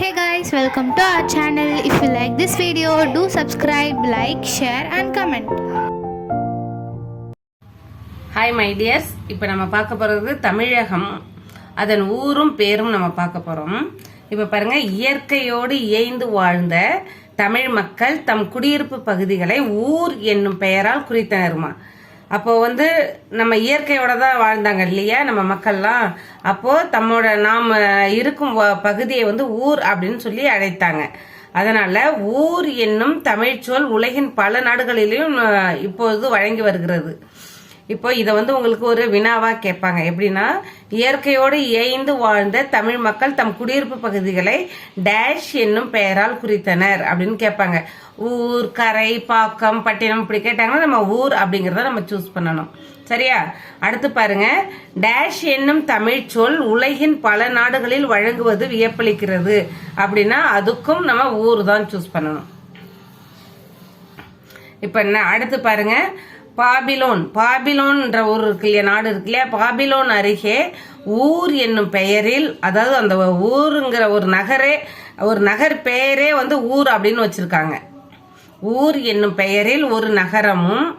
Hey guys welcome to our channel if you like this video do subscribe like share and comment hi my dears இப்போ நம்ம பார்க்க போகிறது தமிழகம். அதன் ஊரும் பேரும் நம்ம பார்க்க போகிறோம் இப்போ பாருங்க இயற்கையோடு இயைந்து வாழ்ந்த தமிழ் மக்கள் தம் குடியிருப்பு பகுதிகளை ஊர் என்னும் பெயரால் குறித்தனருமா? அப்போ வந்து நம்ம இயற்கையோட தான் வாழ்ந்தாங்க இல்லையா? நம்ம மக்கள்லாம். அப்போ தம்மோட நாம் இருக்கும் வ- பகுதியை வந்து ஊர் அப்படின்னு சொல்லி அழைத்தாங்க. அதனால ஊர் என்னும் தமிழ்ச்சொல் உலகின் பல நாடுகளிலும் இப்போது இப்பொழுது வழங்கி வருகிறது. இப்போ இதை வந்து உங்களுக்கு ஒரு வினாவா கேட்பாங்க. எப்படின்னா இயற்கையோடு இயைந்து வாழ்ந்த தமிழ் மக்கள் தம் குடியிருப்பு பகுதிகளை டேஷ் என்னும் பெயரால் குறித்தனர் அப்படின்னு கேட்பாங்க. ஊர் கரை பாக்கம் பட்டினம் இப்படி கேட்டாங்கன்னா நம்ம ஊர் அப்படிங்கிறத நம்ம சூஸ் பண்ணணும். சரியா? அடுத்து பாருங்க. டேஷ் என்னும் தமிழ் சொல் உலகின் பல நாடுகளில் வழங்குவது வியப்பளிக்கிறது. அப்படின்னா அதுக்கும் நம்ம ஊர் தான் சூஸ் பண்ணணும். இப்ப என்ன? அடுத்து பாருங்க. பாபிலோன். பாபிலோன்ற ஊர் இருக்கு இல்லையா? நாடு இருக்கு இல்லையா? பாபிலோன் அருகே ஊர் என்னும் பெயரில் அதாவது அந்த ஊருங்கிற ஒரு நகரே ஒரு நகர் பெயரே வந்து ஊர் அப்படின்னு வச்சிருக்காங்க. ஊர் என்னும் பெயரில் ஒரு நகரமும்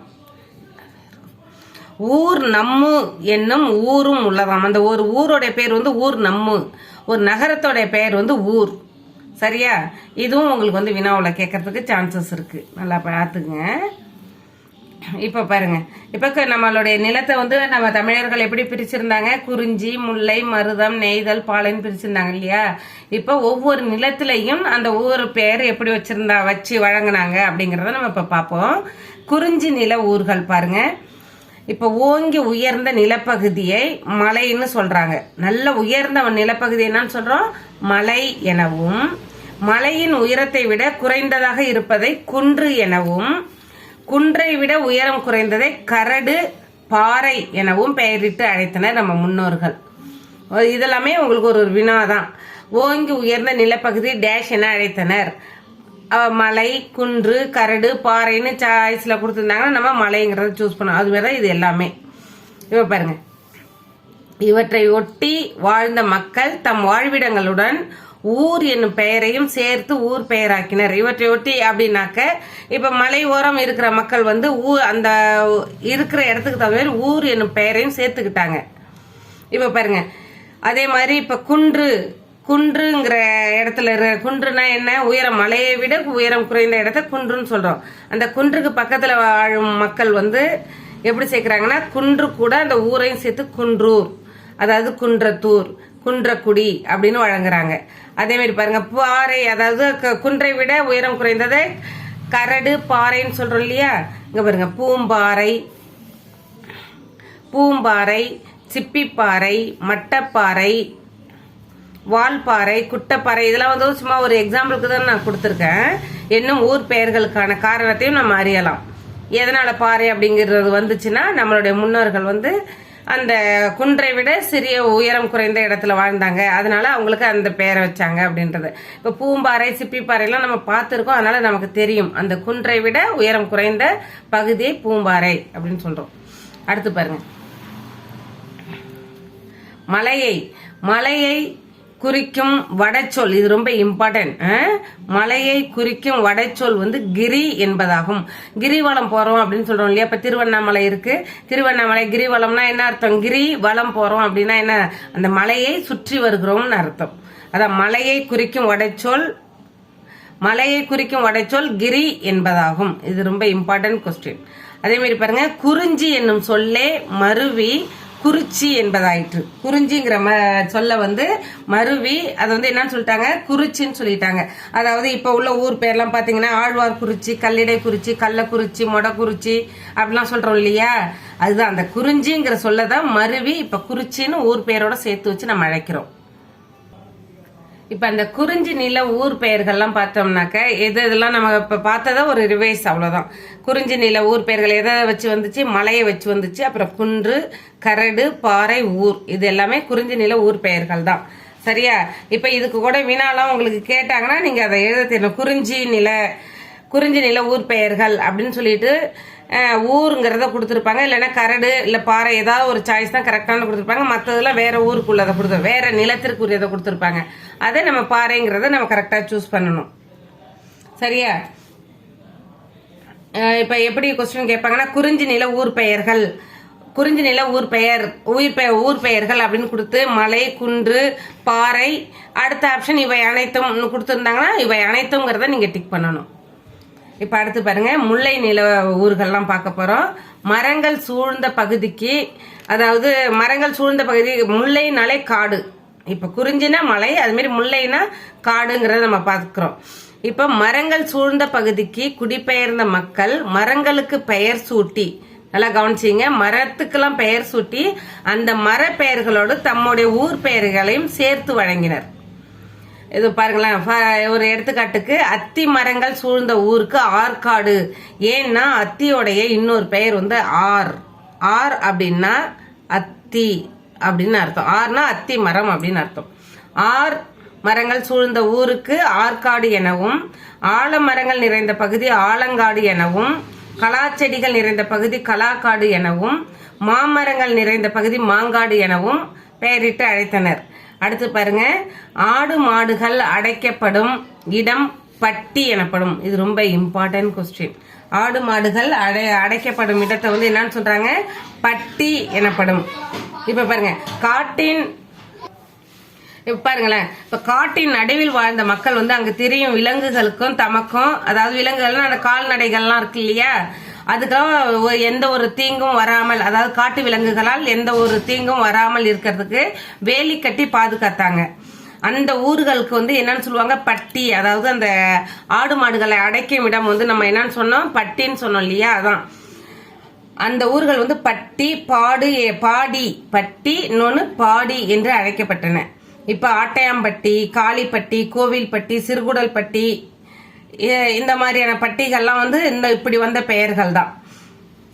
ஊர் நம்மு என்னும் ஊரும் உள்ளதாம். அந்த ஒரு ஊரோடைய பேர் வந்து ஊர் நம்மு. ஒரு நகரத்தோடைய பெயர் வந்து ஊர். சரியா? இதுவும் உங்களுக்கு வந்து வினாவில் கேட்கறதுக்கு சான்சஸ் இருக்கு. நல்லா பார்த்துக்குங்க. இப்போ பாருங்க. இப்போ நம்மளுடைய நிலத்தை வந்து நம்ம தமிழர்கள் எப்படி பிரிச்சிருந்தாங்க? குறிஞ்சி முல்லை மருதம் நெய்தல் பாலைன்னு பிரிச்சிருந்தாங்க இல்லையா? இப்போ ஒவ்வொரு நிலத்திலையும் அந்த ஊர் பேர் எப்படி வச்சிருந்தா வச்சு வழங்கினாங்க அப்படிங்கிறத நம்ம இப்போ பார்ப்போம் குறிஞ்சி நில ஊர்கள் பாருங்க. இப்போ ஓங்கி உயர்ந்த நிலப்பகுதியை மலைன்னு சொல்றாங்க. நல்ல உயர்ந்த நிலப்பகுதி என்னன்னு சொல்றோம்? மலை எனவும். மலையின் உயரத்தை விட குறைந்ததாக இருப்பதை குன்று எனவும். குன்றை விட உயரம் குறைந்ததை கரடு பாறை எனவும் பெயரிட்டு அழைத்தனர் நம்ம முன்னோர்கள். இதெல்லாமே உங்களுக்கு ஒரு வினா தான் ஓங்கி உயர்ந்த நிலப்பகுதி டேஷ் என அழைத்தனர். மலை குன்று கரடு பாறைன்னு சாய்ஸில் கொடுத்துருந்தாங்கன்னா நம்ம மலைங்கிறத சூஸ் பண்ணோம் அது மாதிரி தான் இது எல்லாமே. இப்போ பாருங்கள் இவற்றை ஒட்டி வாழ்ந்த மக்கள் தம் வாழ்விடங்களுடன் ஊர் என்னும் பெயரையும் சேர்த்து ஊர் பெயராக்கினர். இவற்றை ஒட்டி அப்படின்னாக்க இப்போ மலை ஓரம் இருக்கிற மக்கள் வந்து ஊர் அந்த இருக்கிற இடத்துக்கு தகுந்த மாதிரி ஊர் என்னும் பெயரையும் சேர்த்துக்கிட்டாங்க. இப்போ பாருங்க அதே மாதிரி இப்போ குன்று குன்றுங்கிற இடத்துல இருக்கிற குன்றுனா என்ன? உயரம் மலையை விட உயரம் குறைந்த இடத்த குன்றுன்னு சொல்கிறோம் அந்த குன்றுக்கு பக்கத்தில் வாழும் மக்கள் வந்து எப்படி சேர்க்குறாங்கன்னா குன்று கூட அந்த ஊரையும் சேர்த்து குன்றூர் அதாவது குன்றத்தூர். குன்றக்குடி அப்படின்னு வழங்குறாங்க. அதே மாதிரி பாருங்க பாறை அதாவது குன்றை விட உயரம் குறைந்தது கரடு பாறைன்னு சொல்றோம் இல்லையா? இங்க பாருங்க பூம்பாறை பூம்பாறை சிப்பிப்பாறை மட்டப்பாறை வால்பாறை குட்டப்பாறை இதெல்லாம் வந்து சும்மா ஒரு எக்ஸாம்பிளுக்கு தான் நான் கொடுத்துருக்கேன். இன்னும் ஊர் பெயர்களுக்கான காரணத்தையும் நம்ம அறியலாம். எதனால பாறை அப்படிங்கிறது வந்துச்சுன்னா நம்மளுடைய முன்னோர்கள் வந்து அந்த குன்றை விட சிறிய உயரம் குறைந்த இடத்துல வாழ்ந்தாங்க. அதனால அவங்களுக்கு அந்த பெயரை வச்சாங்க அப்படின்றது. இப்போ பூம்பாறை சிப்பிப்பாறைலாம் நம்ம பார்த்துருக்கோம். அதனால நமக்கு தெரியும். அந்த குன்றை விட உயரம் குறைந்த பகுதியை பூம்பாறை அப்படின்னு சொல்றோம். அடுத்து பாருங்க. மலையை மலையை குறிக்கும் வடச்சொல். இது ரொம்ப இம்பார்ட்டன்ட் மலையை குறிக்கும் வடச்சொல் வந்து கிரி என்பதாகும். கிரிவலம் போறோம் அப்படின்னு சொல்றோம் இல்லையா? இப்ப திருவண்ணாமலை இருக்கு. திருவண்ணாமலை கிரிவலம்னா என்ன அர்த்தம்? கிரி வலம் போறோம் அப்படின்னா என்ன? அந்த மலையை சுற்றி வருகிறோம்னு அர்த்தம். அதான் மலையை குறிக்கும் வடச்சொல். மலையை குறிக்கும் வடச்சொல் கிரி என்பதாகும். இது ரொம்ப இம்பார்ட்டன்ட் கொஸ்டின் அதே மாதிரி பாருங்க குறிஞ்சி என்னும் சொல்லே மருவி குறிச்சி என்பதாயிற்று. குறிஞ்சிங்கிற ம சொல்ல வந்து மருவி அதை வந்து என்னன்னு சொல்லிட்டாங்க? குறிச்சின்னு சொல்லிட்டாங்க. அதாவது இப்போ உள்ள ஊர் பேர்லாம் பார்த்தீங்கன்னா ஆழ்வார் குறிச்சி கல்லிடை குறிச்சி கள்ளக்குறிச்சி மொடக்குறிச்சி அப்படிலாம் சொல்கிறோம் இல்லையா? அதுதான் அந்த குறிஞ்சிங்கிற சொல்ல தான் மருவி இப்போ குறிச்சின்னு ஊர் பேரோட சேர்த்து வச்சு நம்ம அழைக்கிறோம். இப்ப அந்த குறிஞ்சி நில ஊர் பெயர்கள்லாம் பார்த்தோம்னாக்க எது இதெல்லாம் நம்ம இப்ப பார்த்ததா ஒரு ரிவைஸ் அவ்வளவுதான். குறிஞ்சி நில ஊர் பெயர்கள் எதை வச்சு வந்துச்சு? மலையை வச்சு வந்துச்சு. அப்புறம் குன்று கரடு பாறை ஊர். இது எல்லாமே குறிஞ்சி நில ஊர் பெயர்கள் தான் சரியா? இப்ப இதுக்கு கூட வினாலாம் உங்களுக்கு கேட்டாங்கன்னா நீங்க அதை எழுத தெரியணும் குறிஞ்சி நில குறிஞ்சி நில ஊர் பெயர்கள் அப்படின்னு சொல்லிட்டு ஊருங்கிறத கொடுத்துருப்பாங்க. இல்லைன்னா கரடு இல்லை பாறை ஏதாவது ஒரு சாய்ஸ் தான் கரெக்டான கொடுத்துருப்பாங்க. மற்றதெல்லாம் வேற ஊருக்குள்ளதை கொடுத்து வேற நிலத்திற்குரியதை கொடுத்துருப்பாங்க. அதை நம்ம பாறைங்கிறத நம்ம கரெக்டாக சூஸ் பண்ணணும். சரியா? இப்போ எப்படி கொஸ்டின் கேட்பாங்கன்னா குறிஞ்சி நில ஊர் பெயர்கள். குறிஞ்சி நில ஊர் பெயர் உயிர் பெயர் ஊர் பெயர்கள் அப்படின்னு கொடுத்து மலை குன்று பாறை அடுத்த ஆப்ஷன் இவை அனைத்தும் கொடுத்துருந்தாங்கன்னா இவை அனைத்துங்கிறத நீங்கள் டிக் பண்ணணும். இப்போ அடுத்து பாருங்க முல்லை நில ஊர்கள்லாம் பார்க்க போறோம். மரங்கள் சூழ்ந்த பகுதிக்கு அதாவது மரங்கள் சூழ்ந்த பகுதி முல்லைனாலே காடு. இப்போ குறிஞ்சினா மலை அது மாதிரி முல்லைனா காடுங்கிறத நம்ம பார்க்குறோம். இப்போ மரங்கள் சூழ்ந்த பகுதிக்கு குடிபெயர்ந்த மக்கள் மரங்களுக்கு பெயர் சூட்டி. நல்லா கவனிச்சிங்க மரத்துக்கெல்லாம் பெயர் சூட்டி அந்த மர பெயர்களோடு தம்முடைய ஊர் பெயர்களையும் சேர்த்து வழங்கினர். இது பாருங்களேன். ஒரு எடுத்துக்காட்டுக்கு அத்தி மரங்கள் சூழ்ந்த ஊருக்கு ஆற்காடு. ஏன்னா அத்தியோடைய இன்னொரு பெயர் வந்து ஆர். ஆர் அப்படின்னா அத்தி அப்படின்னு அர்த்தம். ஆர்னா அத்தி மரம் அப்படின்னு அர்த்தம். ஆர் மரங்கள் சூழ்ந்த ஊருக்கு ஆற்காடு எனவும் ஆலமரங்கள் நிறைந்த பகுதி ஆலங்காடு எனவும் கலாச்செடிகள் நிறைந்த பகுதி கலாக்காடு எனவும் மாமரங்கள் நிறைந்த பகுதி மாங்காடு எனவும் பெயரிட்டு அழைத்தனர். அடுத்து பாருங்க. ஆடு மாடுகள் அடைக்கப்படும் இடம் பட்டி எனப்படும். இது ரொம்ப இம்பார்ட்டன்ட் கொஸ்டின் ஆடு மாடுகள் அடை அடைக்கப்படும் இடத்தை வந்து என்னன்னு சொல்றாங்க? பட்டி எனப்படும். இப்ப பாருங்க. காட்டின் இப்ப பாருங்களேன். இப்ப காட்டின் நடுவில் வாழ்ந்த மக்கள் வந்து அங்க திரியும் விலங்குகளுக்கும் தமக்கும் அதாவது விலங்குகள்னா அந்த கால்நடைகள்லாம் இருக்கு இல்லையா? அதுக்காக எந்த ஒரு தீங்கும் வராமல் அதாவது காட்டு விலங்குகளால் எந்த ஒரு தீங்கும் வராமல் இருக்கிறதுக்கு வேலி கட்டி பாதுகாத்தாங்க. அந்த ஊர்களுக்கு வந்து என்னன்னு சொல்லுவாங்க? பட்டி. அதாவது அந்த ஆடு மாடுகளை அடைக்கும் இடம் வந்து நம்ம என்னன்னு சொன்னோம்? பட்டின்னு சொன்னோம் இல்லையா? அதான். அந்த ஊர்கள் வந்து பட்டி பாடு பாடி. பட்டி இன்னொன்று பாடி என்று அழைக்கப்பட்டன. இப்போ ஆட்டையாம்பட்டி காளிப்பட்டி கோவில்பட்டி சிறுகுடல்பட்டி இந்த மாதிரியான பட்டிகள்லாம் வந்து இந்த இப்படி வந்த பெயர்கள் தான்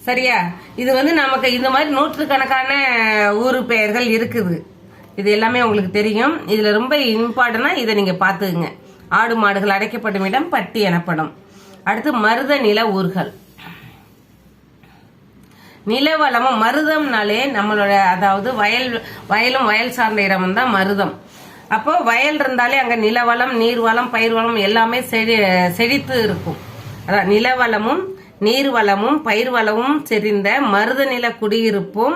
சரியா? இது வந்து நமக்கு இந்த மாதிரி நூற்றுக்கணக்கான ஊர் பெயர்கள் இருக்குது. இது எல்லாமே உங்களுக்கு தெரியும். இதுல ரொம்ப இம்பார்ட்டனா இதை நீங்க பார்த்துக்குங்க. ஆடு மாடுகள் அடைக்கப்படும் இடம் பட்டி எனப்படும். அடுத்து மருத நில ஊர்கள். நிலவளமும் மருதம்னாலே நம்மளோட அதாவது வயல் வயலும் வயல் சார்ந்த இடமும் தான் மருதம். அப்போ வயல் இருந்தாலே அங்க நிலவளம் நீர்வளம் பயிர் வளம் எல்லாமே செழி செழித்து இருக்கும். அதான் நிலவளமும் நீர்வளமும் பயிர் வளமும் செறிந்த மருத நில குடியிருப்பும்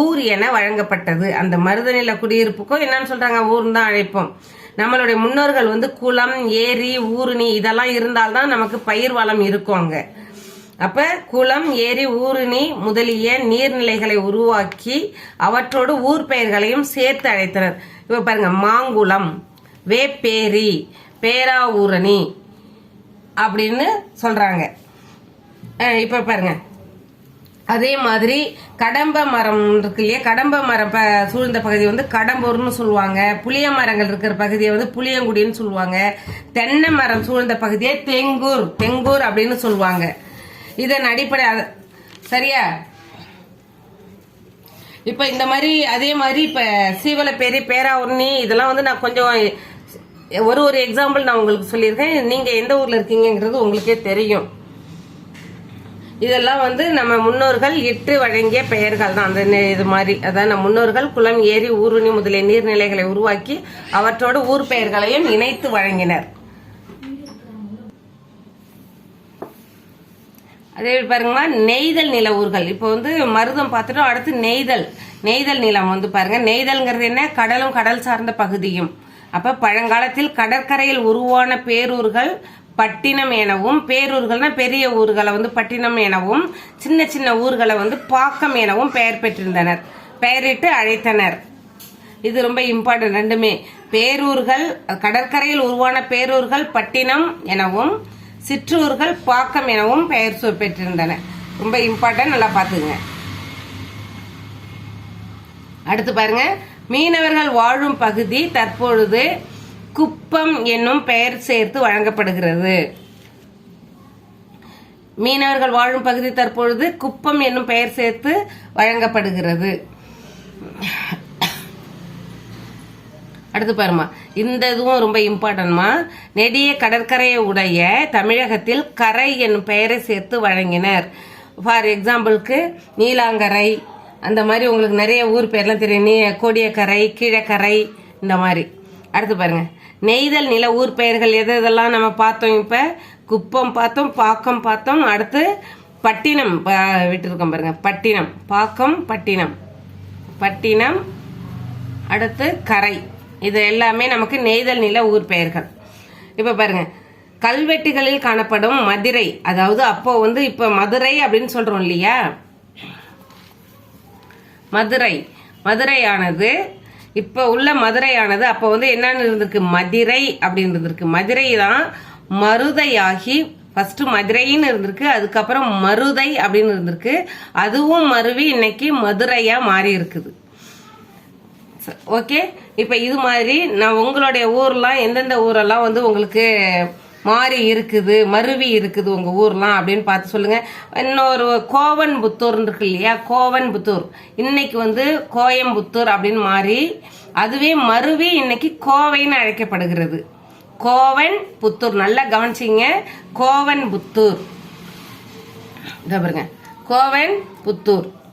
ஊர் என வழங்கப்பட்டது. அந்த மருத நில குடியிருப்புக்கும் என்னன்னு சொல்றாங்க ஊர் தான் அழைப்போம். நம்மளுடைய முன்னோர்கள் வந்து குளம் ஏரி ஊருணி இதெல்லாம் இருந்தால்தான் நமக்கு பயிர் வளம் இருக்கும் அங்கே. அப்ப குளம் ஏரி ஊருணி முதலிய நீர்நிலைகளை உருவாக்கி அவற்றோடு ஊர் பெயர்களையும் சேர்த்து அழைத்தனர். இப்ப பாருங்க மாங்குளம் வேப்பேரி பேராவூரணி அப்படின்னு சொல்றாங்க. இப்ப பாருங்க. அதே மாதிரி கடம்ப மரம் இருக்கு இல்லையா? கடம்ப மரம் ப சூழ்ந்த பகுதி வந்து கடம்பூர்னு சொல்லுவாங்க. புளிய மரங்கள் இருக்கிற பகுதியை வந்து புளியங்குடின்னு சொல்லுவாங்க. தென்னை மரம் சூழ்ந்த பகுதியை தெங்கூர் தெங்கூர் அப்படின்னு சொல்லுவாங்க. இதன் அடிப்படை சரியா? இப்ப இந்த மாதிரி அதே மாதிரி இப்ப சீவலப்பேரி பேராவூர்ணி இதெல்லாம் வந்து நான் கொஞ்சம் ஒரு ஒரு எக்ஸாம்பிள் நான் உங்களுக்கு சொல்லியிருக்கேன். நீங்க எந்த ஊர்ல இருக்கீங்கங்கிறது உங்களுக்கே தெரியும். இதெல்லாம் வந்து நம்ம முன்னோர்கள் இட்டு வழங்கிய பெயர்கள் தான். அந்த இது மாதிரி. அதான் நம்ம முன்னோர்கள் குளம் ஏரி ஊருணி முதலிய நீர்நிலைகளை உருவாக்கி அவற்றோடு ஊர் பெயர்களையும் இணைத்து வழங்கினர். அதே மாதிரி பாருங்கம்மா நெய்தல் நில ஊர்கள். இப்போ வந்து மருதம் பார்த்துட்டோம் அடுத்து நெய்தல். நெய்தல் நிலம் வந்து பாருங்க நெய்தல்ங்கிறது என்ன? கடலும் கடல் சார்ந்த பகுதியும். அப்போ பழங்காலத்தில் கடற்கரையில் உருவான பேரூர்கள் பட்டினம் எனவும் பேரூர்கள்னா பெரிய ஊர்களை வந்து பட்டினம் எனவும் சின்ன சின்ன ஊர்களை வந்து பாக்கம் எனவும் பெயர் பெற்றிருந்தனர். பெயரிட்டு அழைத்தனர். இது ரொம்ப இம்பார்ட்டன்ட் ரெண்டுமே. பேரூர்கள் கடற்கரையில் உருவான பேரூர்கள் பட்டினம் எனவும் சிற்றூர்கள் பாக்கம் எனவும் பெயர் பெற்றிருந்தன ரொம்ப இம்பார்ட்டன்ட் நல்லா பார்த்துங்க அடுத்து பாருங்க. மீனவர்கள் வாழும் பகுதி தற்பொழுது குப்பம் என்னும் பெயர் சேர்த்து வழங்கப்படுகிறது. மீனவர்கள் வாழும் பகுதி தற்பொழுது குப்பம் என்னும் பெயர் சேர்த்து வழங்கப்படுகிறது. அடுத்து பாருமா இந்த இதுவும் ரொம்ப இம்பார்ட்டன்மா நெடிய கடற்கரையை உடைய தமிழகத்தில் கரை என்னும் பெயரை சேர்த்து வழங்கினர். ஃபார் எக்ஸாம்பிளுக்கு நீலாங்கரை அந்த மாதிரி உங்களுக்கு நிறைய ஊர் பேர்லாம் தெரியும். நீ கோடியக்கரை கீழக்கரை இந்த மாதிரி. அடுத்து பாருங்க. நெய்தல் நில ஊர் பெயர்கள் எது இதெல்லாம் நம்ம பார்த்தோம் இப்போ? குப்பம் பார்த்தோம் பாக்கம் பார்த்தோம். அடுத்து பட்டினம் விட்டுருக்கோம் பாருங்க. பட்டினம் பாக்கம் பட்டினம். பட்டினம் அடுத்து கரை. இது எல்லாமே நமக்கு நெய்தல் நில ஊர் பெயர்கள். இப்போ பாருங்க கல்வெட்டுகளில் காணப்படும் மதுரை அதாவது அப்போ வந்து இப்போ மதுரை அப்படின்னு சொல்றோம் இல்லையா? மதுரை மதுரையானது இப்போ உள்ள மதுரையானது அப்போ வந்து என்னன்னு இருந்திருக்கு? மதுரை அப்படின்னு இருந்திருக்கு. மதுரை தான் மருதையாகி ஃபஸ்ட்டு மதுரைன்னு இருந்திருக்கு அதுக்கப்புறம் மருதை அப்படின்னு இருந்திருக்கு. அதுவும் மருவி இன்னைக்கு மதுரையாக மாறி இருக்குது ஓகே இப்போ இது மாதிரி நான் உங்களுடைய ஊர்லாம் எந்தெந்த ஊரெல்லாம் வந்து உங்களுக்கு மாறி இருக்குது மருவி இருக்குது உங்கள் ஊர்லாம் அப்படின்னு பார்த்து சொல்லுங்கள் இன்னொரு கோவன் கோவன்புத்தூர் இருக்கு இல்லையா? கோவன் புத்தூர் இன்னைக்கு வந்து கோயம்புத்தூர் அப்படின்னு மாறி அதுவே மருவி இன்னைக்கு கோவைன்னு அழைக்கப்படுகிறது. கோவன் புத்தூர் நல்லா கவனிச்சிங்க. கோவன் புத்தூர் இதை பாருங்க. கோவன் புத்தூர்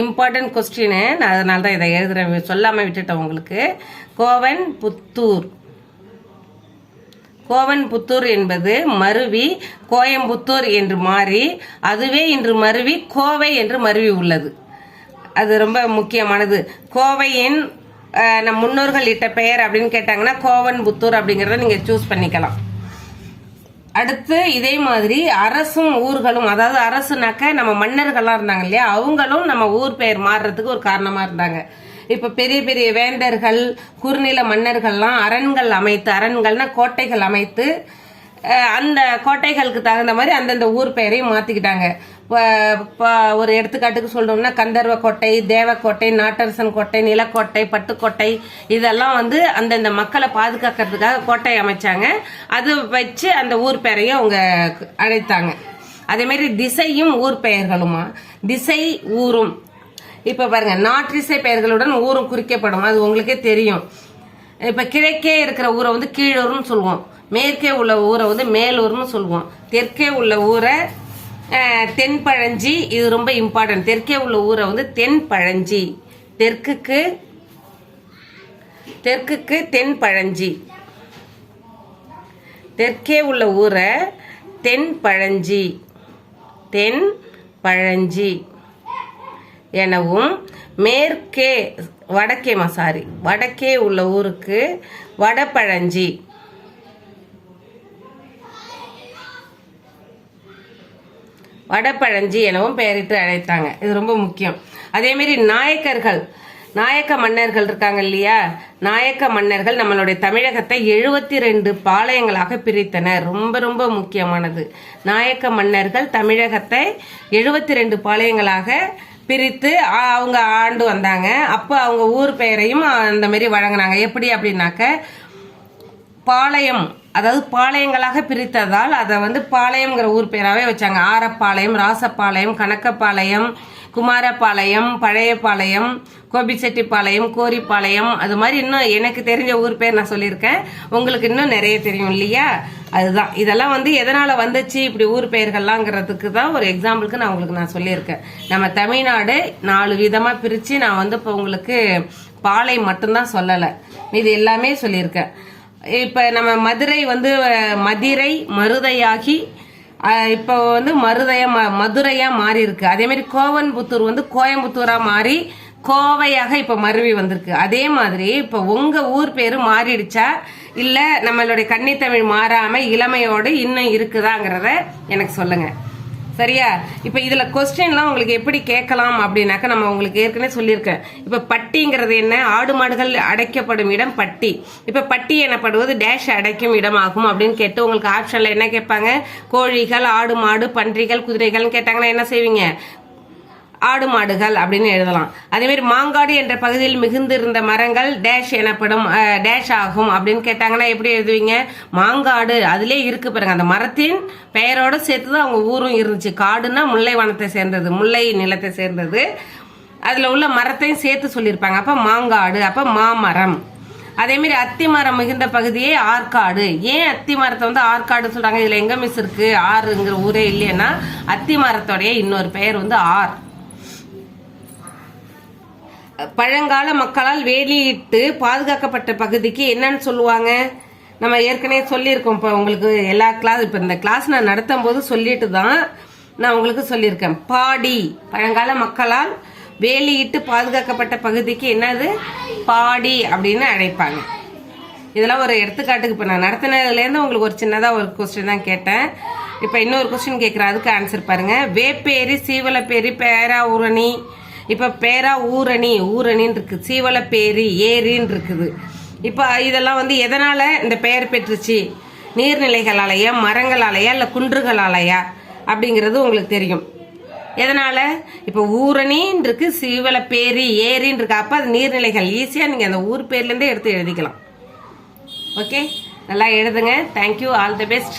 இம்பார்ட்டன்ட் கொஸ்டின் நான் அதனால தான் இதை எழுதுறேன். சொல்லாமல் விட்டுட்டேன் உங்களுக்கு. கோவன் புத்தூர். கோவன் புத்தூர் என்பது மருவி கோயம்புத்தூர் என்று மாறி அதுவே இன்று மருவி கோவை என்று மருவி உள்ளது. அது ரொம்ப முக்கியமானது. கோவையின் நம் முன்னோர்கள் இட்ட பெயர் அப்படின்னு கேட்டாங்கன்னா கோவன் புத்தூர் அப்படிங்கிறத நீங்கள் சூஸ் பண்ணிக்கலாம். அடுத்து இதே மாதிரி அரசும் ஊர்களும் அதாவது அரசுனாக்க நம்ம மன்னர்கள்லாம் இருந்தாங்க இல்லையா? அவங்களும் நம்ம ஊர் பெயர் மாறுறதுக்கு ஒரு காரணமாக இருந்தாங்க. இப்போ பெரிய பெரிய வேந்தர்கள் குறுநில மன்னர்கள்லாம் அரண்கள் அமைத்து அரண்கள்னா கோட்டைகள் அமைத்து அந்த கோட்டைகளுக்கு தகுந்த மாதிரி அந்தந்த ஊர் பெயரையும் மாற்றிக்கிட்டாங்க இப்போ ஒரு எடுத்துக்காட்டுக்கு சொல்லணும்னா கந்தர்வ கோட்டை தேவக்கோட்டை நாட்டரசன் கோட்டை நிலக்கோட்டை பட்டுக்கோட்டை இதெல்லாம் வந்து அந்தந்த மக்களை பாதுகாக்கிறதுக்காக கோட்டை அமைச்சாங்க. அது வச்சு அந்த ஊர் பெயரையும் அவங்க அழைத்தாங்க. அதேமாரி திசையும் ஊர் பெயர்களுமா? திசை ஊரும். இப்போ பாருங்க நாற்றிசை பெயர்களுடன் ஊரும் குறிக்கப்படும்? அது உங்களுக்கே தெரியும். இப்போ கிழக்கே இருக்கிற ஊரை வந்து கீழூர்னு சொல்லுவோம். மேற்கே உள்ள ஊரை வந்து மேலூர்னு சொல்லுவோம். தெற்கே உள்ள ஊரை தென்பழஞ்சி இது ரொம்ப இம்பார்ட்டன்ட் தெற்கே உள்ள ஊரை வந்து தென்பழஞ்சி. தெற்குக்கு தெற்குக்கு தென்பழஞ்சி. தெற்கே உள்ள ஊரை தென்பழஞ்சி. தென் பழஞ்சி எனவும் மேற்கே வடக்கே சாரி வடக்கே உள்ள ஊருக்கு வடபழஞ்சி. வடபழஞ்சி எனவும் பெயரிட்டு அழைத்தாங்க. இது ரொம்ப முக்கியம். அதேமாரி நாயக்கர்கள் நாயக்க மன்னர்கள் இருக்காங்க இல்லையா? நாயக்க மன்னர்கள் நம்மளுடைய தமிழகத்தை எழுபத்தி ரெண்டு பாளையங்களாக பிரித்தனர். ரொம்ப ரொம்ப முக்கியமானது. நாயக்க மன்னர்கள் தமிழகத்தை எழுபத்தி ரெண்டு பாளையங்களாக பிரித்து அவங்க ஆண்டு வந்தாங்க. அப்போ அவங்க ஊர் பெயரையும் அந்த மாரி வழங்கினாங்க. எப்படி அப்படின்னாக்க பாளையம் அதாவது பாளையங்களாக பிரித்ததால் அதை வந்து பாளையம்ங்கிற ஊர் பேராகவே வச்சாங்க. ஆரப்பாளையம் ராசப்பாளையம் கணக்கப்பாளையம் குமாரப்பாளையம் பழையப்பாளையம் கோபிச்செட்டிப்பாளையம் கோரிப்பாளையம். அது மாதிரி இன்னும் எனக்கு தெரிஞ்ச ஊர் பேர் நான் சொல்லியிருக்கேன். உங்களுக்கு இன்னும் நிறைய தெரியும் இல்லையா? அதுதான். இதெல்லாம் வந்து எதனால் வந்துச்சு இப்படி ஊர் பெயர்கள்லாங்கிறதுக்கு தான் ஒரு எக்ஸாம்பிளுக்கு நான் உங்களுக்கு நான் சொல்லியிருக்கேன். நம்ம தமிழ்நாடு நாலு விதமாக பிரித்து நான் வந்து இப்போ உங்களுக்கு பாலை மட்டும்தான் சொல்லலை. இது எல்லாமே சொல்லியிருக்கேன். இப்போ நம்ம மதுரை வந்து மதுரை மதிரை மருதையாகி இப்போ வந்து மருதையா ம- மதுரையாக மாறி இருக்கு அதே மாதிரி கோவன்புத்தூர் வந்து கோயம்புத்தூராக மாறி கோவையாக இப்போ மருவி வந்திருக்கு. அதே மாதிரி இப்போ உங்கள் ஊர் பேர் மாறிடுச்சா? இல்லை நம்மளுடைய கன்னித்தமிழ் மாறாமல் இளமையோடு இன்னும் இருக்குதாங்கிறத எனக்கு சொல்லுங்கள் சரியா? இப்போ இதில் கொஸ்டின்லாம் உங்களுக்கு எப்படி கேட்கலாம் அப்படின்னாக்க நம்ம உங்களுக்கு ஏற்கனவே சொல்லியிருக்கேன். இப்போ பட்டிங்கிறது என்ன? ஆடு மாடுகள் அடைக்கப்படும் இடம் பட்டி. இப்போ பட்டி எனப்படுவது டேஷ் அடைக்கும் இடமாகும் அப்படின்னு கேட்டு உங்களுக்கு ஆப்ஷனில் என்ன கேட்பாங்க? கோழிகள் ஆடு மாடு பன்றிகள் குதிரைகள்னு கேட்டாங்கன்னா என்ன செய்வீங்க? ஆடு மாடுகள் அப்படின்னு எழுதலாம். அதேமாரி மாங்காடு என்ற பகுதியில் மிகுந்திருந்த மரங்கள் டேஷ் எனப்படும் டேஷ் ஆகும் அப்படின்னு கேட்டாங்கன்னா எப்படி எழுதுவீங்க? மாங்காடு அதிலே இருக்கு பாருங்க. அந்த மரத்தின் பெயரோடு சேர்த்து தான் அவங்க ஊரும் இருந்துச்சு. காடுன்னா முல்லை வனத்தை சேர்ந்தது முல்லை நிலத்தை சேர்ந்தது. அதில் உள்ள மரத்தையும் சேர்த்து சொல்லியிருப்பாங்க. அப்போ மாங்காடு அப்போ மாமரம். அதேமாரி அத்தி மரம் மிகுந்த பகுதியே ஆற்காடு. ஏன் அத்தி மரத்தை வந்து ஆற்காடு சொல்கிறாங்க இதில் எங்கே மிஸ் இருக்குது ஆறுங்கிற ஊரே இல்லைன்னா அத்திமரத்தோடைய இன்னொரு பெயர் வந்து ஆர். பழங்கால மக்களால் வேலியிட்டு பாதுகாக்கப்பட்ட பகுதிக்கு என்னன்னு சொல்லுவாங்க? நம்ம ஏற்கனவே சொல்லியிருக்கோம். இப்போ உங்களுக்கு எல்லா கிளாஸ் இப்போ இந்த கிளாஸ் நான் நடத்தும் போது சொல்லிட்டு தான் நான் உங்களுக்கு சொல்லியிருக்கேன். பாடி பழங்கால மக்களால் வேலியிட்டு பாதுகாக்கப்பட்ட பகுதிக்கு என்னது? பாடி அப்படின்னு அழைப்பாங்க. இதெல்லாம் ஒரு எடுத்துக்காட்டுக்கு. இப்போ நான் நடத்தினதுலேருந்து உங்களுக்கு ஒரு சின்னதாக ஒரு கொஸ்டின் தான் கேட்டேன். இப்போ இன்னொரு கொஸ்டின் கேட்குறேன் அதுக்கு ஆன்சர் பாருங்கள் வேப்பேரி சீவலப்பேரி பேரா உரணி இப்போ பேரா ஊரணி ஊரணின்னு இருக்கு சீவலப்பேரி ஏரின்னு இருக்குது இப்போ இதெல்லாம் வந்து எதனால இந்த பெயர் பெற்றுச்சு? நீர்நிலைகளாலயா மரங்களாலயா இல்லை குன்றுகளாலயா? அப்படிங்கிறது உங்களுக்கு தெரியும். எதனால? இப்போ ஊரணின்னு இருக்கு சீவலப்பேரி ஏரின்னு இருக்கு அப்போ அது நீர்நிலைகள். ஈஸியாக நீங்கள் அந்த ஊர் பேர்லேருந்தே எடுத்து எழுதிக்கலாம். ஓகே நல்லா எழுதுங்க. Thank you all the best